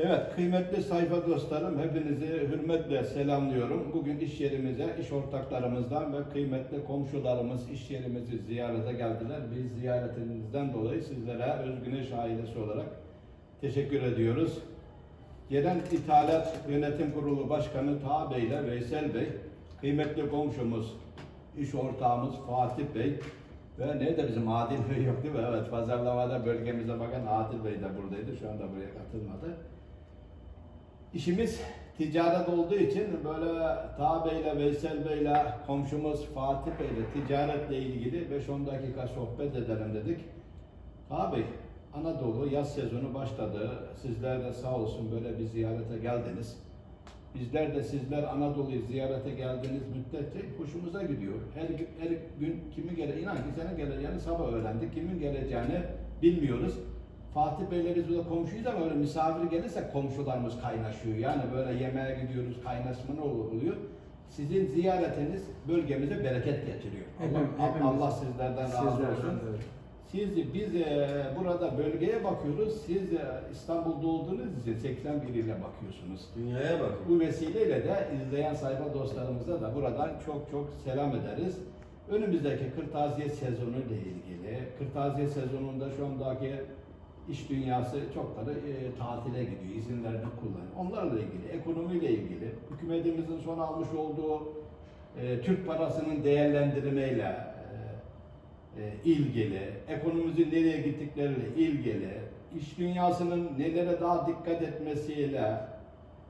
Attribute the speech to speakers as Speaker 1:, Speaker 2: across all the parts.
Speaker 1: Evet, kıymetli sayfa dostlarım, hepinizi hürmetle selamlıyorum. Bugün iş yerimize, iş ortaklarımızdan ve kıymetli komşularımız iş yerimizi ziyarete geldiler. Biz ziyaretinizden dolayı sizlere Özgüneş ailesi olarak teşekkür ediyoruz. Yerel İthalat Yönetim Kurulu Başkanı Taha Bey ile Veysel Bey, kıymetli komşumuz, iş ortağımız Fatih Bey ve nerede bizim Adil Bey yok değil mi? Evet, pazarlamada bölgemize bakan Adil Bey de buradaydı. Şu anda buraya katılmadı. İşimiz ticaret olduğu için böyle Taha Bey'le, Veysel Bey'le, komşumuz Fatih Bey'le ticaretle ilgili 5-10 dakika sohbet edelim dedik. Taha Bey, Anadolu yaz sezonu başladı. Sizler de sağ olsun böyle bir ziyarete geldiniz. Bizler de sizler Anadolu'yu ziyarete geldiğiniz müddetçe hoşumuza gidiyor. Her, her gün kimi gele, inan ki senin geleceğini sabah öğrendik. Kimin geleceğini bilmiyoruz. Fatih Bey'le biz burada komşuyuz ama öyle misafir gelirse komşularımız kaynaşıyor. Yani böyle yemeğe gidiyoruz, kaynaşma ne oluyor? Sizin ziyaretiniz bölgemize bereket getiriyor. Allah,
Speaker 2: Hepim- hepimiz-
Speaker 1: Allah sizlerden razı
Speaker 2: Sizlerden
Speaker 1: olsun. Siz, biz e, burada bölgeye bakıyoruz. Siz e, İstanbul'da olduğunuz için 81 ile bakıyorsunuz.
Speaker 3: Dünyaya bakın.
Speaker 1: Bu vesileyle de izleyen sayfa dostlarımıza da buradan çok çok selam ederiz. Önümüzdeki kırtasiye sezonu ile ilgili, kırtasiye sezonunda şu andaki iş dünyası çokları e, tatile gidiyor, izinlerini kullanıyor. Onlarla ilgili, ekonomiyle ilgili, hükümetimizin son almış olduğu e, Türk parasının değerlendirmeyle e, e, ilgili, ekonomimizin nereye gittikleriyle ilgili, iş dünyasının nelere daha dikkat etmesiyle,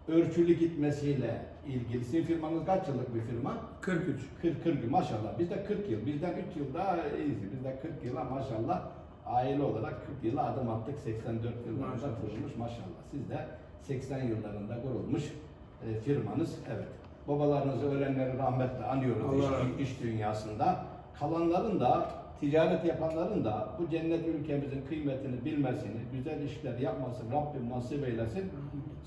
Speaker 1: ölçülü gitmesiyle ilgili. Sizin firmanız kaç yıllık bir firma?
Speaker 2: 43.
Speaker 1: 40, 40 yıl maşallah. Bizde 40 yıl. Bizden 3 yıl daha iyiyiz. Bizde 40 yıla maşallah aile olarak 40 yıla adım attık. 84 yıllarında kurulmuş maşallah. Siz de 80 yıllarında kurulmuş e, firmanız. Evet. Babalarınızı ölenleri rahmetle anıyoruz iş, iş dünyasında. Kalanların da ticaret yapanların da bu cennet ülkemizin kıymetini bilmesini, güzel işler yapmasını Rabbim nasip eylesin.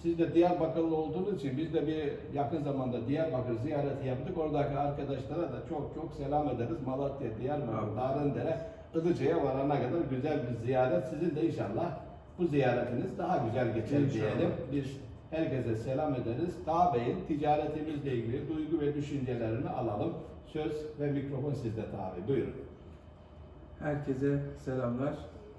Speaker 1: Siz de Diyarbakırlı olduğunuz için biz de bir yakın zamanda Diyarbakır ziyareti yaptık. Oradaki arkadaşlara da çok çok selam ederiz. Malatya, Diyarbakır,
Speaker 2: Abi.
Speaker 1: Ilıca'ya varana kadar güzel bir ziyaret. Sizin de inşallah bu ziyaretiniz daha güzel geçer
Speaker 2: İnşallah.
Speaker 1: diyelim. Biz herkese selam ederiz. Dağ Bey'in ticaretimizle ilgili duygu ve düşüncelerini alalım. Söz ve mikrofon sizde Dağ Bey. Buyurun.
Speaker 2: Herkese selamlar.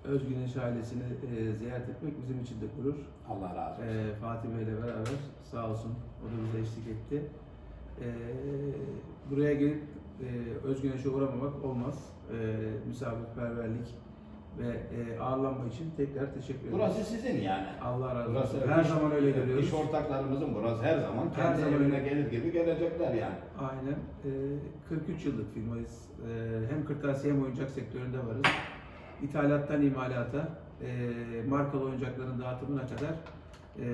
Speaker 2: Özgüneş ailesini e, ziyaret etmek bizim için de gurur.
Speaker 1: Allah razı olsun.
Speaker 2: E, Fatih Bey ile beraber sağ olsun o da bize eşlik etti. E, buraya gelip e, Özgüneş'e uğramamak olmaz. E, misafirperverlik ve e, ağırlanma için tekrar teşekkür ederim.
Speaker 1: Burası sizin yani.
Speaker 2: Allah razı
Speaker 1: Burası
Speaker 2: olsun. Her
Speaker 1: iş-
Speaker 2: zaman öyle görüyoruz.
Speaker 1: İş ortaklarımızın burası her zaman
Speaker 2: Her
Speaker 1: kendi
Speaker 2: zaman
Speaker 1: evine
Speaker 2: öyle.
Speaker 1: gelir gibi gelecekler yani.
Speaker 2: Aynen. Ee, 43 yıllık firmayız. Ee, hem kırtasiye hem oyuncak sektöründe varız. İthalattan imalata, e, markalı oyuncakların dağıtımına kadar e,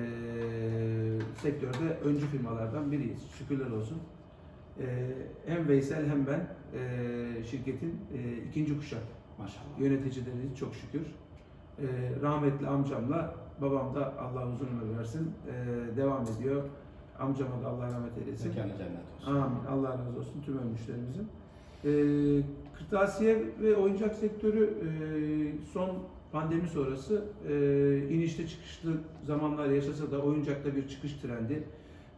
Speaker 2: sektörde öncü firmalardan biriyiz. Şükürler olsun. Ee, hem Veysel hem ben e, şirketin e, ikinci kuşak
Speaker 1: Maşallah.
Speaker 2: yöneticileriyiz çok şükür. Ee, rahmetli amcamla babam da Allah uzun ömür versin e, devam ediyor. Amcama da Allah rahmet eylesin.
Speaker 1: Mekanı cennet olsun.
Speaker 2: Amin. Allah razı olsun tüm ölmüşlerimizin. Kırtasiye ve oyuncak sektörü e, son pandemi sonrası e, inişli çıkışlı zamanlar yaşasa da oyuncakta bir çıkış trendi.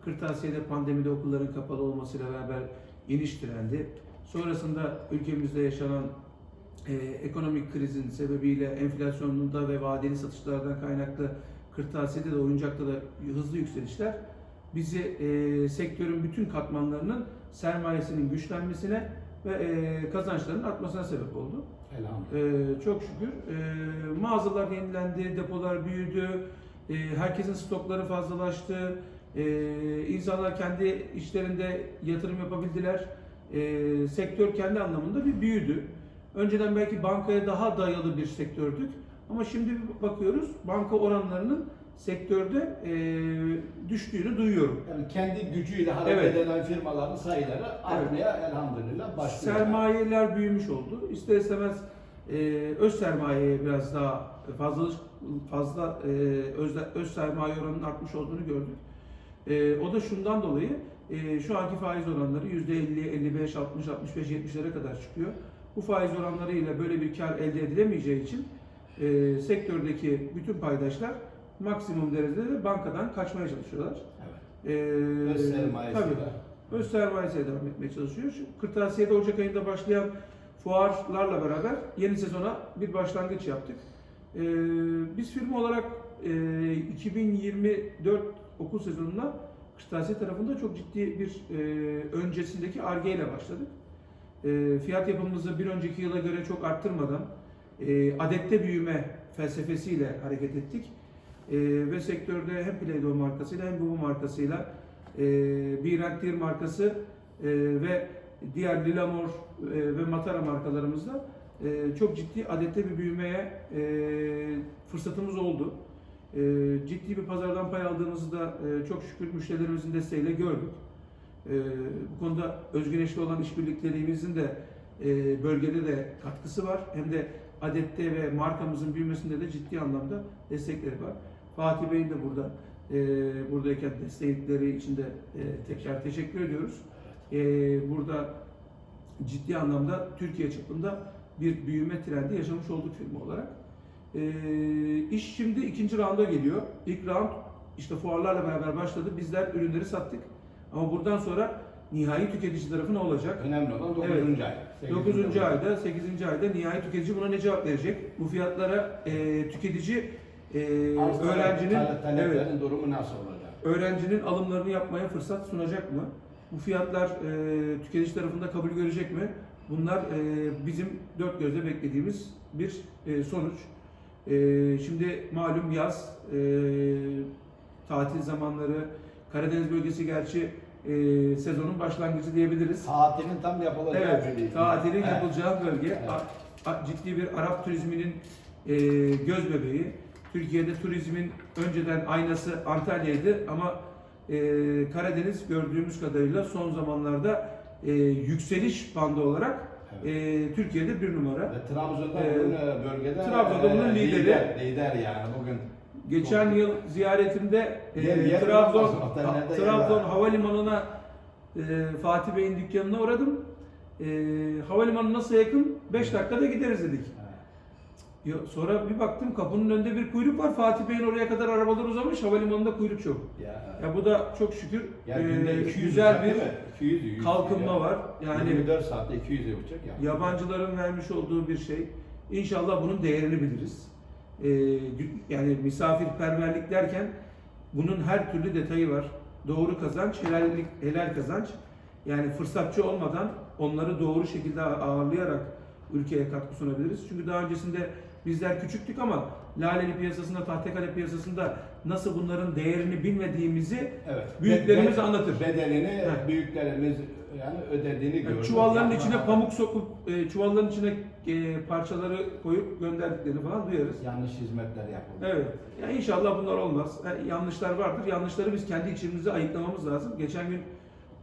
Speaker 2: Kırtasiyede pandemide okulların kapalı olmasıyla beraber iniş trendi. Sonrasında ülkemizde yaşanan e, ekonomik krizin sebebiyle enflasyonunda ve vadeli satışlardan kaynaklı kırtasiyede de oyuncakta da hızlı yükselişler bizi e, sektörün bütün katmanlarının sermayesinin güçlenmesine ve e, kazançlarının artmasına sebep oldu.
Speaker 1: Elhamdülillah.
Speaker 2: E, çok şükür. E, mağazalar yenilendi, depolar büyüdü, e, herkesin stokları fazlalaştı, e, insanlar kendi işlerinde yatırım yapabildiler. E, sektör kendi anlamında bir büyüdü. Önceden belki bankaya daha dayalı bir sektördük ama şimdi bakıyoruz banka oranlarının sektörde e, düştüğünü duyuyorum.
Speaker 1: Yani kendi gücüyle hareket
Speaker 2: Evet.
Speaker 1: eden firmaların sayıları artmaya elhamdülillah başlıyor.
Speaker 2: Sermayeler büyümüş oldu. İster istemez e, öz sermayeye biraz daha fazla fazla e, öz, öz sermaye oranının artmış olduğunu gördük. E, o da şundan dolayı e, şu anki faiz oranları %50, 55, 60, 65, 70'lere kadar çıkıyor. Bu faiz oranlarıyla böyle bir kar elde edilemeyeceği için e, sektördeki bütün paydaşlar maksimum derecede de bankadan kaçmaya çalışıyorlar.
Speaker 1: Evet.
Speaker 2: Ee,
Speaker 1: Öz sermayesiyle.
Speaker 2: tabii. Öz sermayesiyle devam etmeye çalışıyor. Şu Kırtasiye'de Ocak ayında başlayan fuarlarla beraber yeni sezona bir başlangıç yaptık. Ee, biz firma olarak e, 2024 okul sezonuna Kırtasiye tarafında çok ciddi bir e, öncesindeki arge ile başladık. E, fiyat yapımımızı bir önceki yıla göre çok arttırmadan e, adette büyüme felsefesiyle hareket ettik. E, ve sektörde hem Play-Doh markasıyla hem Bubu markasıyla e, Birentir markası e, ve diğer Lilamor e, ve Matara markalarımızla e, çok ciddi adette bir büyümeye e, fırsatımız oldu. E, ciddi bir pazardan pay aldığımızı da e, çok şükür müşterilerimizin desteğiyle gördük. E, bu konuda özgüneşli olan işbirliklerimizin de e, bölgede de katkısı var. Hem de adette ve markamızın büyümesinde de ciddi anlamda destekleri var. Fatih Bey'in de burada e, buradayken destekleri için de tekrar teşekkür ediyoruz. Burada ciddi anlamda Türkiye çapında bir büyüme trendi yaşamış olduk firma olarak. E, iş şimdi ikinci rounda geliyor. İlk round işte fuarlarla beraber başladı. Bizler ürünleri sattık. Ama buradan sonra nihai tüketici tarafı ne olacak?
Speaker 1: Önemli olan 9.
Speaker 2: Evet.
Speaker 1: ay.
Speaker 2: 9. ayda, 8. ayda nihai tüketici buna ne cevap verecek? Bu fiyatlara e, tüketici e,
Speaker 1: Arz
Speaker 2: öğrencinin evet,
Speaker 1: durumu nasıl olacak?
Speaker 2: öğrencinin alımlarını yapmaya fırsat sunacak mı? Bu fiyatlar e, tüketici tarafında kabul görecek mi? Bunlar e, bizim dört gözle beklediğimiz bir e, sonuç. E, şimdi malum yaz, e, tatil zamanları, Karadeniz bölgesi gerçi e, sezonun başlangıcı diyebiliriz.
Speaker 1: Tatilin tam yapılacağı
Speaker 2: Evet,
Speaker 1: bölge.
Speaker 2: tatilin
Speaker 1: Evet.
Speaker 2: yapılacağı bölge a- a- ciddi bir Arap turizminin e, göz bebeği. Türkiye'de turizmin önceden aynası Antalya'ydı ama e, Karadeniz gördüğümüz kadarıyla son zamanlarda e, yükseliş bandı olarak e, Türkiye'de bir numara.
Speaker 1: Ve Trabzon'da
Speaker 2: Ee,
Speaker 1: bunun e, bölgede
Speaker 2: Trabzon'da bunun
Speaker 1: e,
Speaker 2: lideri.
Speaker 1: Lider, lider yani bugün.
Speaker 2: Geçen
Speaker 1: Çok-
Speaker 2: yıl ziyaretimde e,
Speaker 1: Yer- yer
Speaker 2: Trabzon
Speaker 1: yer
Speaker 2: Trabzon havalimanına e, Fatih Bey'in dükkanına uğradım. E, havalimanı nasıl yakın? 5 dakikada gideriz dedik. Sonra bir baktım kapının önünde bir kuyruk var. Fatih Bey'in oraya kadar arabalar uzamış. Havalimanında kuyruk yok.
Speaker 1: Ya,
Speaker 2: Ya bu da çok şükür
Speaker 1: ya
Speaker 2: e,
Speaker 1: günde 200
Speaker 2: güzel
Speaker 1: uçak
Speaker 2: bir
Speaker 1: değil mi? 200 100
Speaker 2: kalkınma
Speaker 1: ya.
Speaker 2: var. Yani
Speaker 1: 24 saatte 200 uçak ya.
Speaker 2: yabancıların vermiş olduğu bir şey. İnşallah bunun değerini biliriz. Gü- yani misafirperverlik derken bunun her türlü detayı var. Doğru kazanç, helallik, helal kazanç. Yani fırsatçı olmadan onları doğru şekilde ağırlayarak ülkeye katkı sunabiliriz. Çünkü daha öncesinde bizler küçüktük ama Laleli piyasasında, Tahtakale piyasasında nasıl bunların değerini bilmediğimizi
Speaker 1: Evet.
Speaker 2: Büyüklerimiz
Speaker 1: Be-
Speaker 2: anlatır.
Speaker 1: Bedelini
Speaker 2: Heh.
Speaker 1: büyüklerimiz yani ödediğini
Speaker 2: Yani
Speaker 1: gördük.
Speaker 2: çuvalların içine pamuk sokup e, çuvalların içine e, parçaları koyup gönderdiklerini falan duyarız.
Speaker 1: Yanlış hizmetler yapıldı.
Speaker 2: Evet. Ya inşallah bunlar olmaz. Yani yanlışlar vardır. Yanlışları biz kendi içimizde ayıklamamız lazım. Geçen gün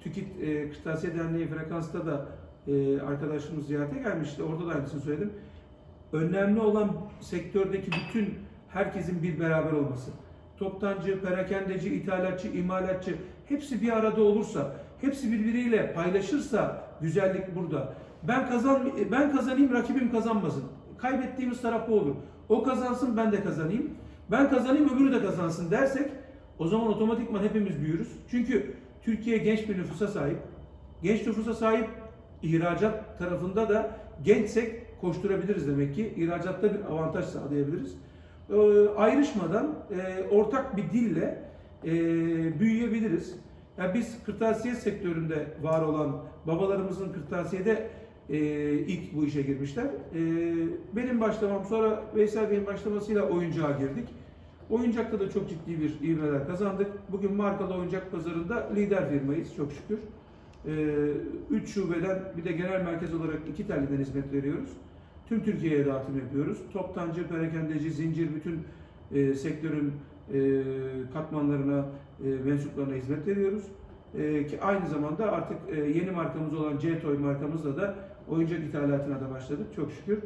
Speaker 2: TÜKİT e, Kırtasiye Derneği Frekans'ta da e, arkadaşımız ziyarete gelmişti. Orada da aynısını söyledim. Önemli olan sektördeki bütün herkesin bir beraber olması. Toptancı, perakendeci, ithalatçı, imalatçı hepsi bir arada olursa, hepsi birbiriyle paylaşırsa güzellik burada. Ben kazan ben kazanayım, rakibim kazanmasın. Kaybettiğimiz taraf bu olur. O kazansın, ben de kazanayım. Ben kazanayım, öbürü de kazansın dersek o zaman otomatikman hepimiz büyürüz. Çünkü Türkiye genç bir nüfusa sahip. Genç nüfusa sahip ihracat tarafında da gençsek koşturabiliriz demek ki. İhracatta bir avantaj sağlayabiliriz. Ee, ayrışmadan e, ortak bir dille e, büyüyebiliriz. Yani biz kırtasiye sektöründe var olan babalarımızın kırtasiyede e, ilk bu işe girmişler. E, benim başlamam sonra Veysel Bey'in başlamasıyla oyuncağa girdik. Oyuncakta da çok ciddi bir ivmeler kazandık. Bugün markalı oyuncak pazarında lider firmayız çok şükür. 3 şubeden bir de genel merkez olarak iki telliden hizmet veriyoruz. Tüm Türkiye'ye dağıtım yapıyoruz. Toptancı, perakendeci, zincir bütün e, sektörün e, katmanlarına, e, mensuplarına hizmet veriyoruz. E, ki aynı zamanda artık e, yeni markamız olan C-Toy markamızla da oyuncak ithalatına da başladık çok şükür.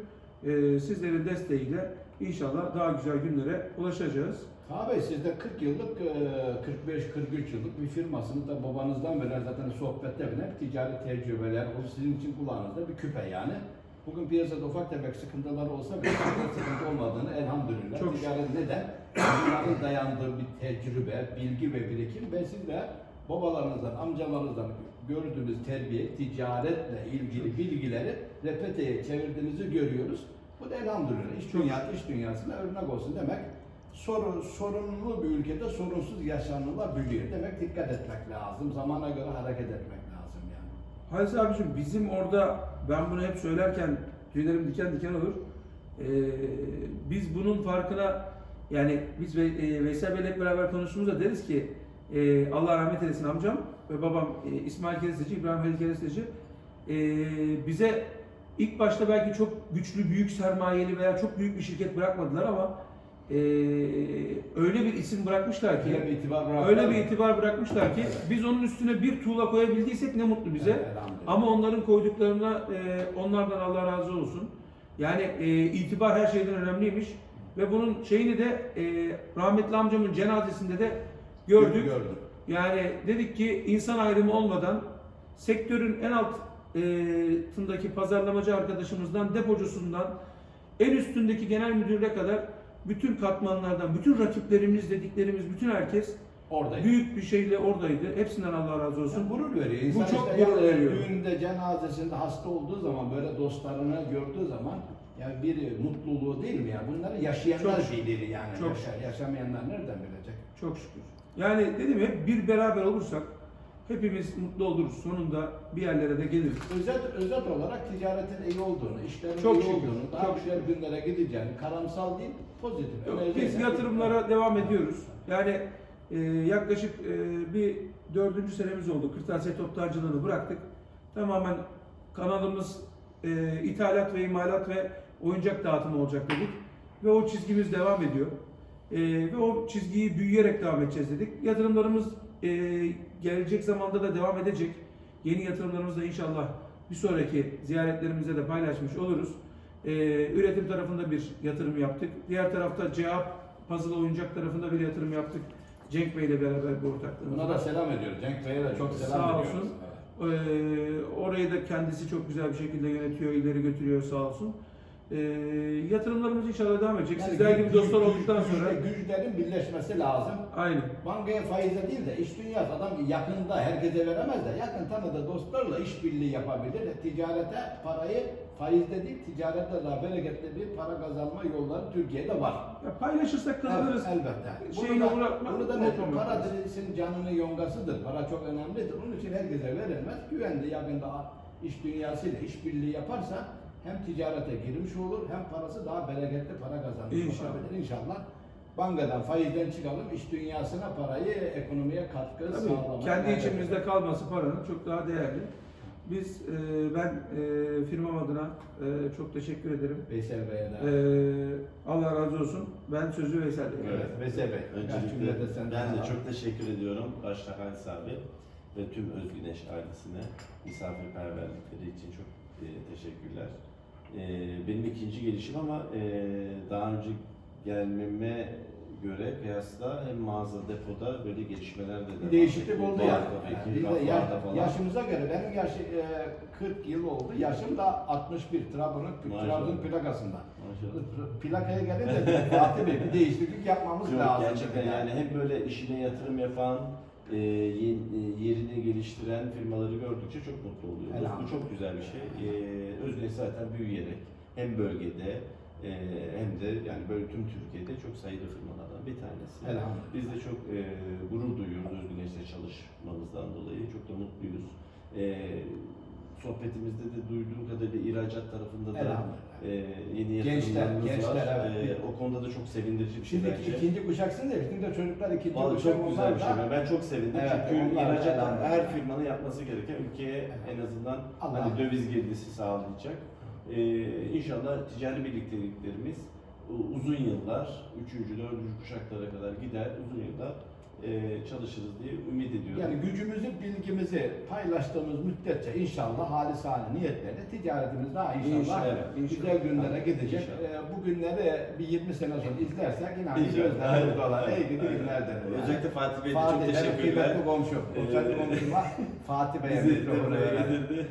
Speaker 2: E, sizlerin desteğiyle inşallah daha güzel günlere ulaşacağız.
Speaker 1: Abi siz de 40 yıllık, e, 45-43 yıllık bir firmasınız da babanızdan beri zaten sohbette bile ticari tecrübeler, o sizin için kulağınızda bir küpe yani. Bugün piyasada ufak tefek sıkıntılar olsa bile sıkıntı olmadığını elhamdülillah.
Speaker 2: Çok
Speaker 1: Ticaret neden? Bunların dayandığı bir tecrübe, bilgi ve birikim ve siz de babalarınızdan, amcalarınızdan gördüğünüz terbiye, ticaretle ilgili bilgileri repeteye çevirdiğinizi görüyoruz. Bu da elhamdülillah iş, dünya, iş dünyasına örnek olsun demek. Sorun, sorunlu bir ülkede sorunsuz yaşanılabiliyor. Demek dikkat etmek lazım. Zamana göre hareket etmek lazım yani.
Speaker 2: Halis abicim bizim orada ben bunu hep söylerken tüylerim diken diken olur. Ee, biz bunun farkına yani biz ve, e, Veysel Bey'le beraber konuştuğumuzda deriz ki e, Allah rahmet eylesin amcam ve babam e, İsmail Keresteci, İbrahim Halil Keresteci e, bize ilk başta belki çok güçlü, büyük sermayeli veya çok büyük bir şirket bırakmadılar ama e, öyle bir isim bırakmışlar ki
Speaker 1: Öyle bir itibar bıraktılar
Speaker 2: öyle bir itibar bırakmışlar ki biz onun üstüne bir tuğla koyabildiysek ne mutlu bize.
Speaker 1: Evet.
Speaker 2: Ama onların koyduklarına e, onlardan Allah razı olsun. Yani e, itibar her şeyden önemliymiş. Ve bunun şeyini de e, rahmetli amcamın cenazesinde de gördük.
Speaker 1: Gördüm.
Speaker 2: Yani dedik ki insan ayrımı olmadan sektörün en altındaki pazarlamacı arkadaşımızdan, depocusundan, en üstündeki genel müdürüne kadar bütün katmanlardan, bütün rakiplerimiz dediklerimiz, bütün herkes
Speaker 1: Oradayım.
Speaker 2: büyük bir şeyle oradaydı. Hepsinden Allah razı olsun.
Speaker 1: olsun. Gurur veriyor. İnsan
Speaker 2: çok
Speaker 1: işte
Speaker 2: gurur
Speaker 1: yani
Speaker 2: veriyor.
Speaker 1: Düğünde, cenazesinde hasta olduğu zaman böyle dostlarını gördüğü zaman yani bir mutluluğu değil mi ya? Bunları yaşayanlar
Speaker 2: Çok-
Speaker 1: bilir yani.
Speaker 2: çok-
Speaker 1: Yaşa- yaşamayanlar nereden bilecek?
Speaker 2: Çok şükür. Yani dedim hep bir beraber olursak hepimiz mutlu oluruz. Sonunda bir yerlere de geliriz.
Speaker 1: Özet, özet olarak ticaretin iyi olduğunu, işlerin
Speaker 2: Çok
Speaker 1: iyi
Speaker 2: şükür,
Speaker 1: olduğunu, daha
Speaker 2: çok
Speaker 1: güzel günlere gideceğini, karamsal değil, pozitif.
Speaker 2: Yok, biz yatırımlara devam ediyoruz. Yani e, yaklaşık e, bir dördüncü senemiz oldu. Kırtasiye toptancılığını bıraktık. Tamamen kanalımız e, ithalat ve imalat ve oyuncak dağıtımı olacak dedik. Ve o çizgimiz devam ediyor. E, ve o çizgiyi büyüyerek devam edeceğiz dedik. Yatırımlarımız e, gelecek zamanda da devam edecek. Yeni yatırımlarımızı da inşallah bir sonraki ziyaretlerimizde de paylaşmış oluruz. E, üretim tarafında bir yatırım yaptık. Diğer tarafta cevap puzzle oyuncak tarafında bir yatırım yaptık. Cenk Bey ile beraber bir ortaklığımız
Speaker 1: Buna da selam ediyoruz. Cenk Bey'e de çok selam
Speaker 2: Sağ
Speaker 1: ediyoruz.
Speaker 2: olsun.
Speaker 1: Evet.
Speaker 2: Ee, orayı da kendisi çok güzel bir şekilde yönetiyor, ileri götürüyor sağ olsun. Ee, yatırımlarımız inşallah devam edecek.
Speaker 1: Yani
Speaker 2: Sizler gibi dostlar olduktan sonra
Speaker 1: güçlerin birleşmesi lazım.
Speaker 2: aynı.
Speaker 1: Bankaya faize değil de iş dünyası adam yakında herkese veremez de yakın tanıdığı dostlarla işbirliği yapabilir. Ticarete parayı faizde değil ticarette daha bereketli bir para kazanma yolları Türkiye'de var.
Speaker 2: Ya paylaşırsak kazanırız.
Speaker 1: Evet, elbette.
Speaker 2: Şeyini
Speaker 1: Bunu da,
Speaker 2: uğratma-
Speaker 1: bunu da ne?
Speaker 2: unutmamak
Speaker 1: Para dirilsin canının yongasıdır. Para çok önemlidir. Onun için herkese verilmez. Güvenli yakında iş dünyasıyla işbirliği yaparsa hem ticarete girmiş olur hem parası daha bereketli para kazanmış
Speaker 2: İnşallah.
Speaker 1: olabilir. İnşallah. Bankadan faizden çıkalım, iş dünyasına parayı ekonomiye katkı
Speaker 2: Tabii,
Speaker 1: sağlamaya
Speaker 2: kendi içimizde
Speaker 1: edelim.
Speaker 2: kalması paranın çok daha değerli. Biz, e, ben e, firmam adına e, çok teşekkür ederim.
Speaker 1: Veysel Bey'e de.
Speaker 2: E, Allah razı olsun. Ben sözü Veysel'de.
Speaker 1: Evet, Veysel Bey.
Speaker 3: Öncelikle
Speaker 1: senden
Speaker 3: ben de
Speaker 1: alalım.
Speaker 3: çok teşekkür ediyorum başta Halis abi ve tüm Özgüneş ailesine misafirperverlikleri için çok e, teşekkürler. E, benim ikinci gelişim ama e, daha önce gelmeme göre kıyasla hem mağaza depoda böyle gelişmeler de devam
Speaker 1: değişiklik
Speaker 3: ediyor.
Speaker 1: oldu yani.
Speaker 3: Tabii
Speaker 1: Yani
Speaker 3: ki,
Speaker 1: ya-
Speaker 3: falan.
Speaker 1: yaşımıza göre benim yaşı e, 40 yıl oldu. Yaşım da 61 Trabzon'un. Trabzon plakasında.
Speaker 3: Maşallah.
Speaker 1: Plakaya gelince Fatih Bey bir değişiklik yapmamız
Speaker 3: Yok,
Speaker 1: lazım.
Speaker 3: gerçekten yani hem böyle işine yatırım yapan, e, e, yerini geliştiren firmaları gördükçe çok mutlu oluyoruz. Bu çok güzel bir şey. E, Özgüneş zaten büyüyerek hem bölgede e, hem de yani böyle tüm Türkiye'de çok sayılı firmalardan bir tanesi.
Speaker 1: Elhamdülillah.
Speaker 3: Biz de çok e, gurur duyuyoruz Özgüneş'te çalışmamızdan dolayı. Çok da mutluyuz. E, sohbetimizde de duyduğum kadarıyla ihracat tarafında da e, yeni
Speaker 1: Gençler,
Speaker 3: yatırımlarımız
Speaker 1: gençler,
Speaker 3: var.
Speaker 1: evet.
Speaker 3: E, o konuda da çok sevindirici bir şey
Speaker 1: Şimdi
Speaker 3: bence.
Speaker 1: ikinci kuşaksın da bizim de çocuklar ikinci
Speaker 3: Vallahi
Speaker 1: kuşak
Speaker 3: çok güzel
Speaker 1: onlar
Speaker 3: bir şey.
Speaker 1: da-
Speaker 3: Ben çok sevindim
Speaker 1: Evet,
Speaker 3: çünkü
Speaker 1: onlar da
Speaker 3: ihracat her firmanın yapması gereken ülkeye en azından
Speaker 1: Allah.
Speaker 3: hani döviz girdisi sağlayacak. İnşallah ticari birlikteliklerimiz u- uzun yıllar, üçüncü, dördüncü kuşaklara kadar gider, uzun yıllar çalışırız diye ümit ediyorum.
Speaker 1: Yani gücümüzü, bilgimizi paylaştığımız müddetçe inşallah halisane niyetle ticaretimiz daha inşallah,
Speaker 2: İnşallah,
Speaker 1: güzel
Speaker 2: inşallah.
Speaker 1: günlere gidecek.
Speaker 3: İnşallah.
Speaker 1: Ee, bu günleri bir 20 sene sonra izlersek inan
Speaker 3: İnşallah.
Speaker 1: gözlerimiz dolar. İyi gidi
Speaker 3: aynen.
Speaker 1: günlerden.
Speaker 3: Özellikle Fatih Bey'e
Speaker 1: Fatih,
Speaker 3: çok teşekkürler.
Speaker 1: kıymetli komşum.
Speaker 3: Ee,
Speaker 1: Kıymetli komşuma Fatih Bey'e mikrofonu
Speaker 3: getirdi.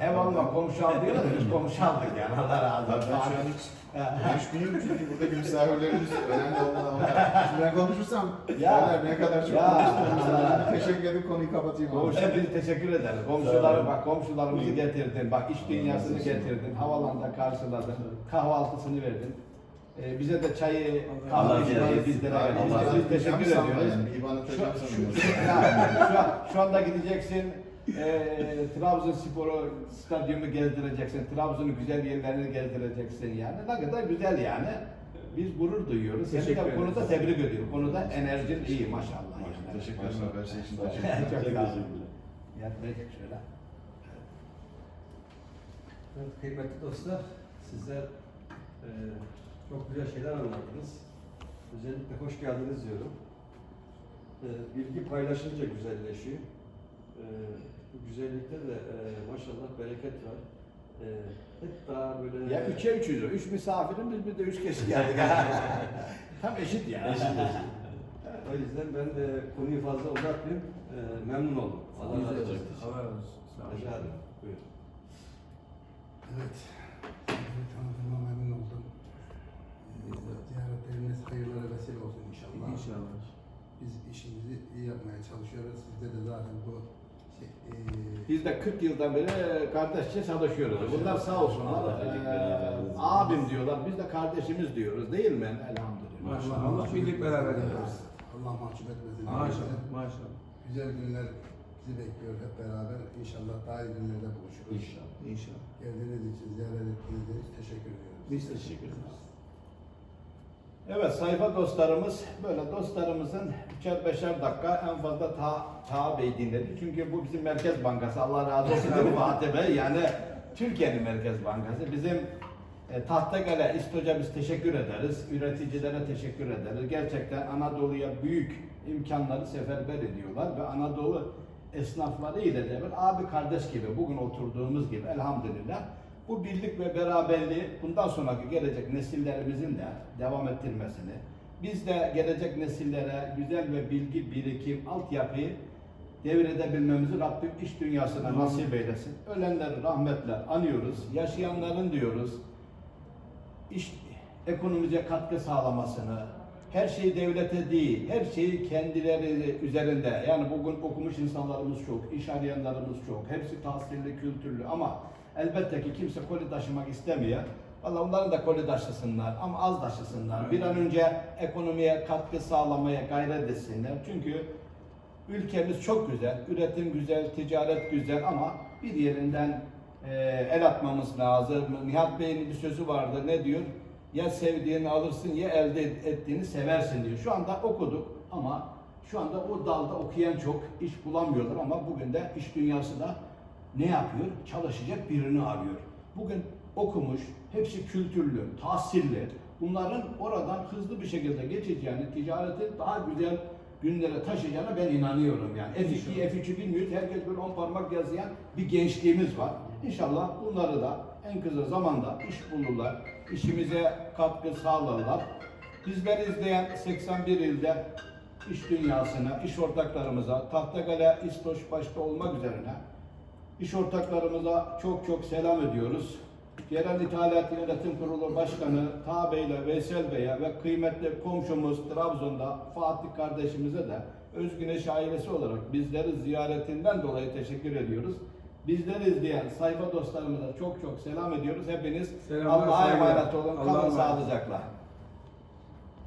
Speaker 1: Ev alma komşu al diyorlar. Biz komşu aldık yani. Allah razı
Speaker 4: Ben
Speaker 1: olsun.
Speaker 4: şu an hiç görüşmeyeyim çünkü buradaki misafirlerimiz önemli ama şimdi ben konuşursam
Speaker 1: Ya.
Speaker 4: ne kadar çok
Speaker 1: Ya.
Speaker 4: konuştuğumuzu. Teşekkür edip konuyu kapatayım.
Speaker 1: Komşu biz teşekkür ederiz. Komşuları bak komşularımızı getirdin. Bak iş dünyasını getirdin. Havalanda karşıladın. Kahvaltısını verdin. Ee, bize de çayı, kahveyi
Speaker 3: razı
Speaker 1: bizlere
Speaker 3: olsun.
Speaker 1: verdin.
Speaker 3: Allah
Speaker 1: Biz, teşekkür
Speaker 4: da
Speaker 1: ediyoruz. Şu, şu, şu, şu anda gideceksin. E, Trabzonspor'u stadyumu gezdireceksin. Trabzon'un güzel yerlerini gezdireceksin yani. Ne kadar güzel yani. Biz gurur duyuyoruz. Seni
Speaker 2: Teşekkür
Speaker 1: de bu konuda tebrik ediyorum. Bu konuda enerjin iyi maşallah. Yani.
Speaker 4: Teşekkür ederim. Her şey için
Speaker 3: Çok
Speaker 4: teşekkür ederim.
Speaker 1: Çok sağ olun.
Speaker 3: teşekkürler.
Speaker 1: Yaklaşık şöyle.
Speaker 5: Evet, kıymetli dostlar, sizler eee, çok güzel şeyler anlattınız. Özellikle hoş geldiniz diyorum. Eee, bilgi paylaşınca güzelleşiyor. Eee, bu güzellikte de eee, maşallah bereket var. Eee, hep daha böyle...
Speaker 1: Ya üçe üçüz o. Üç misafirimiz bir de üç kişi geldik. Tam eşit ya.
Speaker 3: Eşit eşit.
Speaker 5: O yüzden ben de konuyu fazla uzatmayayım. Eee, memnun oldum. Allah
Speaker 3: Biz de
Speaker 5: razı olsun.
Speaker 2: Allah razı olsun. Sağ olun.
Speaker 5: Rica ederim. Buyurun.
Speaker 6: Evet. Sizi tanıdığıma memnun oldum. Ee, Ziyaretleriniz hayırlara vesile olsun inşallah.
Speaker 2: İnşallah.
Speaker 6: Biz işimizi iyi yapmaya çalışıyoruz. Sizde de zaten bu şey, ee,
Speaker 1: Biz de 40 yıldan beri kardeşçe çalışıyoruz. Bunlar sağ olsunlar.
Speaker 3: Versin.
Speaker 1: abim diyorlar. Biz de kardeşimiz diyoruz değil mi? Elhamdülillah.
Speaker 2: Maşallah. Allah birlik beraber yaparız.
Speaker 6: Allah mahcup etmesin.
Speaker 2: Maşallah. Maşallah.
Speaker 6: Güzel günler bizi bekliyor hep beraber. İnşallah daha iyi günlerde buluşuruz.
Speaker 3: İnşallah.
Speaker 2: İnşallah.
Speaker 6: Geldiğiniz için, ziyaret ettiğiniz için teşekkür ediyoruz.
Speaker 2: Biz teşekkür ederiz.
Speaker 1: Evet sayfa dostlarımız böyle dostlarımızın üçer beşer dakika en fazla ta, ta Bey dinledi. Çünkü bu bizim Merkez Bankası Allah razı olsun mi Fatih Bey? Yani Türkiye'nin Merkez Bankası. Bizim e, Tahtakale İstoca biz teşekkür ederiz. Üreticilere teşekkür ederiz. Gerçekten Anadolu'ya büyük imkanları seferber ediyorlar ve Anadolu esnafları ile de abi kardeş gibi bugün oturduğumuz gibi elhamdülillah bu birlik ve beraberliği bundan sonraki gelecek nesillerimizin de devam ettirmesini, biz de gelecek nesillere güzel ve bilgi birikim, altyapıyı devredebilmemizi Rabbim iş dünyasına nasip eylesin. Ölenleri rahmetle anıyoruz, yaşayanların diyoruz, iş ekonomize katkı sağlamasını, her şeyi devlete değil, her şeyi kendileri üzerinde. Yani bugün okumuş insanlarımız çok, iş arayanlarımız çok, hepsi tahsilli, kültürlü ama elbette ki kimse koli taşımak istemiyor. Valla onların da koli taşısınlar ama az taşısınlar. Bir an önce ekonomiye katkı sağlamaya gayret etsinler. Çünkü ülkemiz çok güzel, üretim güzel, ticaret güzel ama bir yerinden e, el atmamız lazım. Nihat Bey'in bir sözü vardı. Ne diyor? Ya sevdiğini alırsın ya elde ettiğini seversin diyor. Şu anda okuduk ama şu anda o dalda okuyan çok iş bulamıyorlar ama bugün de iş dünyası da ne yapıyor? Çalışacak birini arıyor. Bugün okumuş, hepsi kültürlü, tahsilli. Bunların oradan hızlı bir şekilde geçeceğini, ticareti daha güzel günlere taşıyacağına ben inanıyorum yani. F2, F3'ü bilmiyoruz. Herkes böyle on parmak yazıyan bir gençliğimiz var. İnşallah bunları da en kısa zamanda iş bulurlar. işimize katkı sağlarlar. Bizleri izleyen 81 ilde iş dünyasına, iş ortaklarımıza, Tahtakale, İstoş başta olmak üzerine iş ortaklarımıza çok çok selam ediyoruz. Yerel İthalat Yönetim Kurulu Başkanı Ta Bey ile Veysel Bey'e ve kıymetli komşumuz Trabzon'da Fatih kardeşimize de Özgüneş ailesi olarak bizleri ziyaretinden dolayı teşekkür ediyoruz. Bizleri izleyen sayfa dostlarımıza çok çok selam ediyoruz. Hepiniz Allah'a emanet olun. Kalın sağlıcakla.